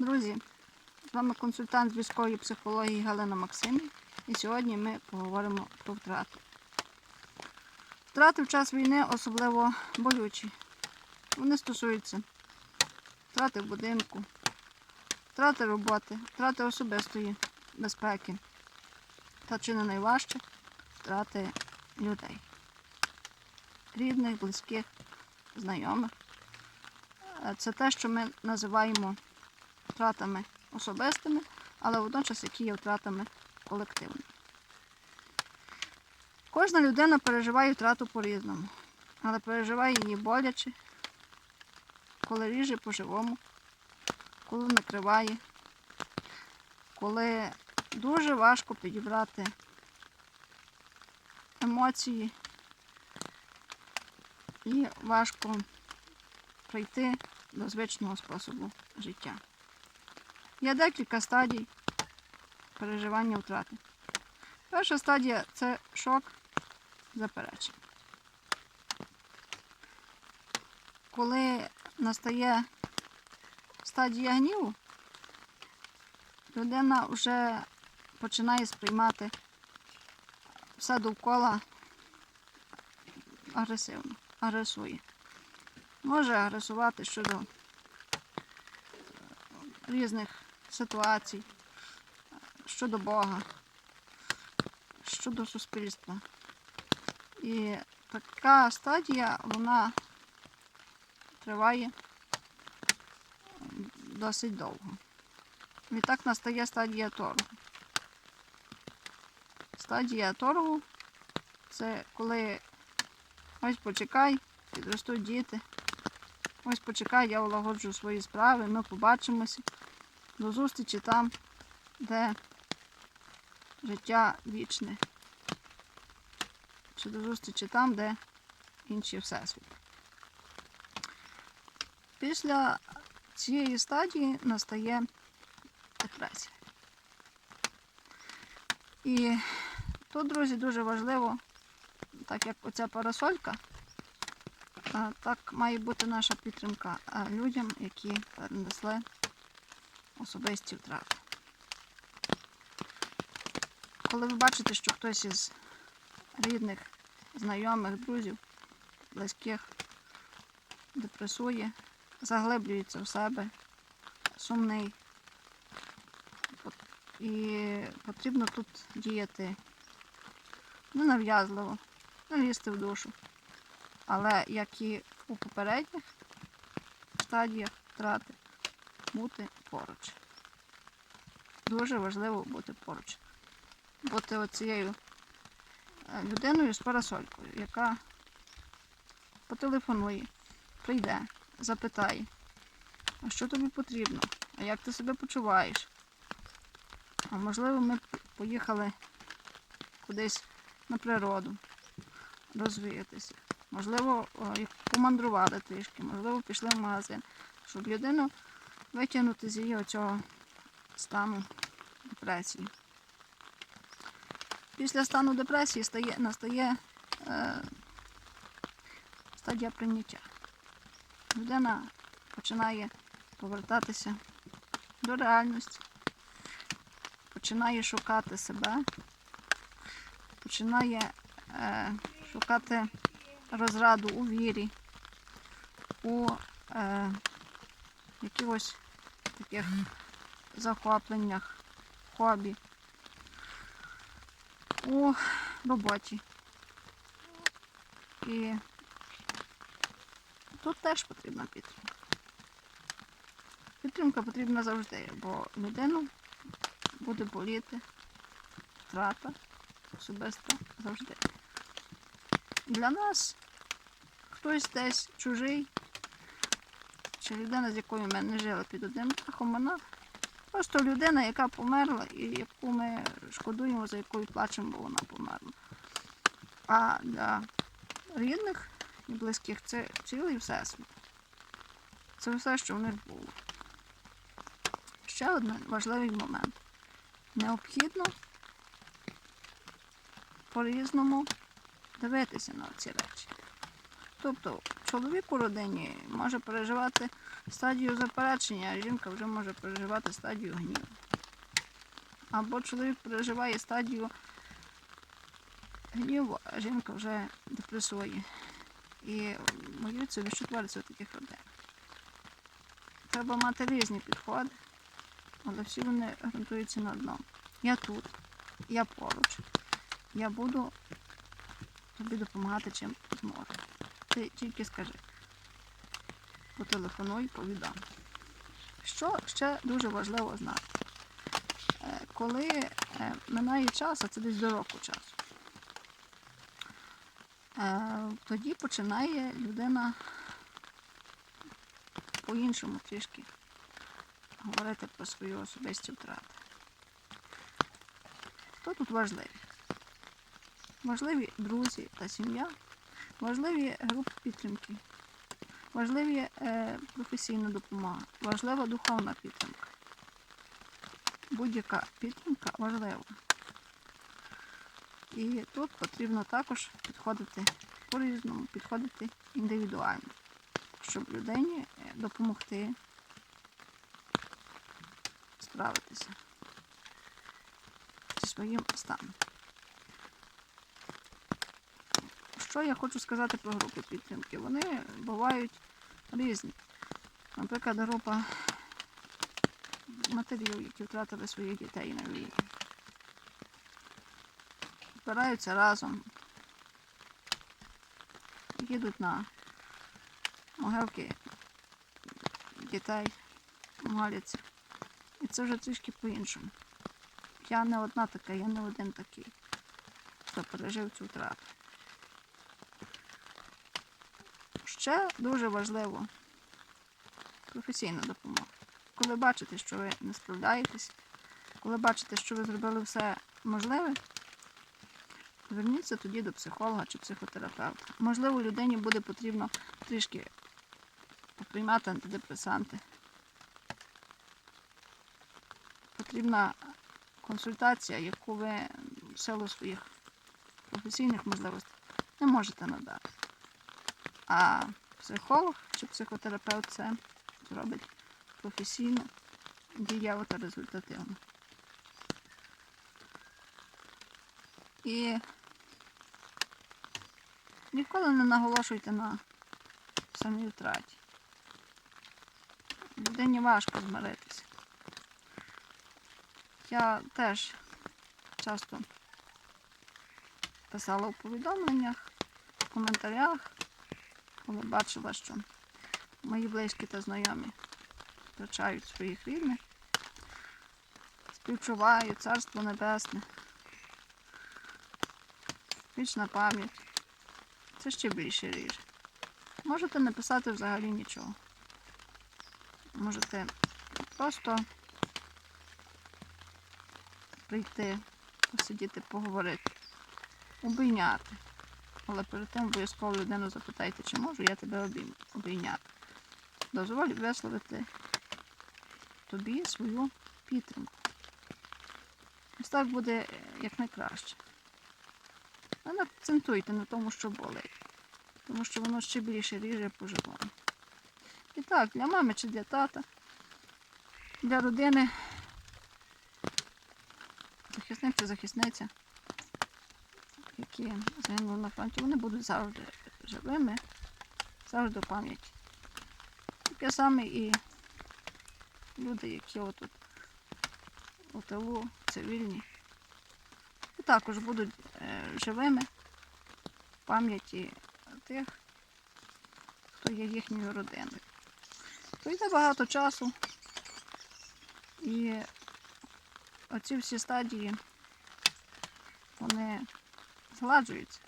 Друзі, з вами консультант військової психології Галина Максимів. І сьогодні ми поговоримо про втрати. Втрати в час війни особливо болючі. Вони стосуються втрати в будинку, втрати роботи, втрати особистої безпеки. Та чи не найважче втрати людей. Рідних, близьких, знайомих. Е, Це те, що ми називаємо втратами особистими, але водночас які є втратами колективними. Кожна людина переживає втрату по-різному, але переживає її боляче, коли ріже по-живому, коли накриває, коли дуже важко підібрати емоції і важко прийти до звичного способу життя. Є декілька стадій переживання втрати. Перша стадія це шок заперечення. Коли настає стадія гніву, людина вже починає сприймати все довкола агресивно, агресує. Може агресувати щодо різних ситуацій, щодо Бога, щодо суспільства. І така стадія, вона триває досить довго. Відтак настає стадія торгу. Стадія торгу це коли ось почекай, підростуть діти. Ось почекай, я улагоджу свої справи, ми побачимося. До зустрічі там, де життя вічне. Чи до зустрічі там, де інші всесвіт. Після цієї стадії настає депресія. І тут, друзі, дуже важливо, так як оця парасолька, так має бути наша підтримка людям, які перенесли особисті втрати. Коли ви бачите, що хтось із рідних, знайомих, друзів, близьких депресує, заглиблюється в себе, сумний, і потрібно тут діяти ненав'язливо, не лізти в душу. Але як і у попередніх стадіях втрати, бути поруч. Дуже важливо бути поруч. Бути оцією е, людиною з парасолькою, яка потелефонує, прийде, запитає, а що тобі потрібно, а як ти себе почуваєш. А можливо, ми поїхали кудись на природу, розвіятися. Можливо, помандрували трішки, можливо, пішли в магазин, щоб людину витягнути з її оцього стану депресії. Після стану депресії стає, настає е, стадія прийняття. Людина починає повертатися до реальності, починає шукати себе, починає е, шукати розраду у вірі, у е, якихось таких захопленнях, хобі, у роботі. І тут теж потрібна підтримка. Підтримка потрібна завжди, бо людину буде боліти втрата особиста завжди. Для нас хтось десь чужий, чи людина, з якою ми не жили під одним дахом, вона просто людина, яка померла і яку ми шкодуємо, за якою плачемо, бо вона померла. А для рідних і близьких це цілий всесвіт. Це все, що в них було. Ще один важливий момент. Необхідно по-різному дивитися на ці речі. Тобто чоловік у родині може переживати стадію заперечення, а жінка вже може переживати стадію гніву. Або чоловік переживає стадію гніву, а жінка вже депресує. І боються собі, що в таких родинах. Треба мати різні підходи, але всі вони ґрунтуються на одному. Я тут, я поруч, я буду тобі допомагати чим зможу. Ти тільки скажи. Потелефонуй, повідом. Що ще дуже важливо знати? Е, Коли е, минає час, а це десь до року часу, е, тоді починає людина по-іншому трішки говорити про свої особисті втрати. Хто тут важливий? Важливі друзі та сім'я, важливі групи підтримки, важливі е, професійна допомога, важлива духовна підтримка. Будь-яка підтримка важлива. І тут потрібно також підходити по-різному, підходити індивідуально, щоб людині е, допомогти справитися зі своїм станом. Що я хочу сказати про групи підтримки? Вони бувають різні. Наприклад, група матерів, які втратили своїх дітей на війні. Збираються разом, їдуть на могилки дітей, моляться. І це вже трішки по-іншому. Я не одна така, я не один такий, хто пережив цю втрату. Ще дуже важливо професійна допомога. Коли бачите, що ви не справляєтесь, коли бачите, що ви зробили все можливе, зверніться тоді до психолога чи психотерапевта. Можливо, людині буде потрібно трішки поприймати антидепресанти. Потрібна консультація, яку ви в силу своїх професійних можливостей не можете надати. А психолог чи психотерапевт це зробить професійно, дієво та результативно. І ніколи не наголошуйте на самій втраті. Людині важко змиритися. Я теж часто писала у повідомленнях, в коментарях, коли бачила, що мої близькі та знайомі втрачають своїх рідних, співчуваю Царство Небесне, вічна пам'ять. Це ще більше ріже. Можете не писати взагалі нічого. Можете просто прийти, посидіти, поговорити, обійняти. Але перед тим обов'язково людину запитайте, чи можу я тебе обійняти. Дозволь висловити тобі свою підтримку. Ось так буде е, якнайкраще. А не акцентуйте на тому, що болить. Тому що воно ще більше ріже по-живому. І так, для мами чи для тата, для родини, захисник чи захисниця, які загинули на фронті, вони будуть завжди живими, завжди у пам'яті. Таке саме і люди, які отут у тилу, цивільні, і також будуть е, живими в пам'яті тих, хто є їхньою родиною. Пройде багато часу, і оці всі стадії вони згладжуються,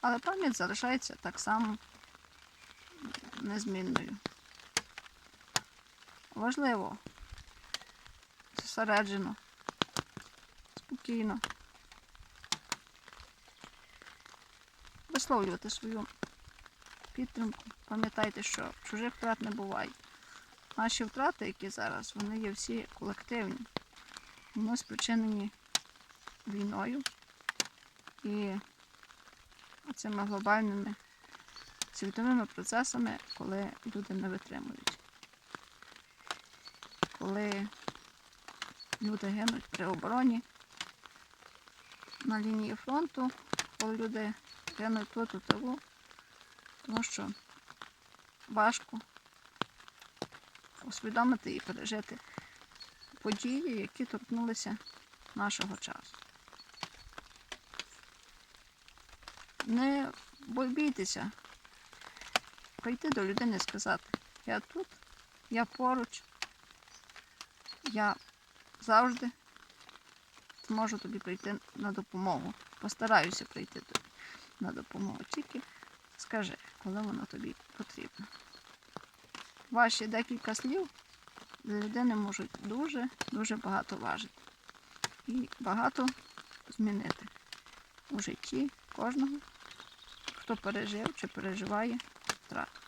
але пам'ять залишається так само незмінною. Важливо зосереджено, спокійно висловлювати свою підтримку. Пам'ятайте, що чужих втрат не буває. Наші втрати, які зараз, вони є всі колективні. Вони спричинені війною і цими глобальними світовими процесами, коли люди не витримують. коли люди гинуть при обороні на лінії фронту, коли люди гинуть тут у тилу, тому що важко усвідомити і пережити події, які торкнулися нашого часу. Не бійтеся прийти до людини і сказати, я тут, я поруч, я завжди зможу тобі прийти на допомогу. Постараюся прийти тобі на допомогу. Тільки скажи, коли вона тобі потрібна. Ваші декілька слів для людини можуть дуже-дуже багато важити. І багато змінити у житті кожного, хто пережив чи переживає втрату.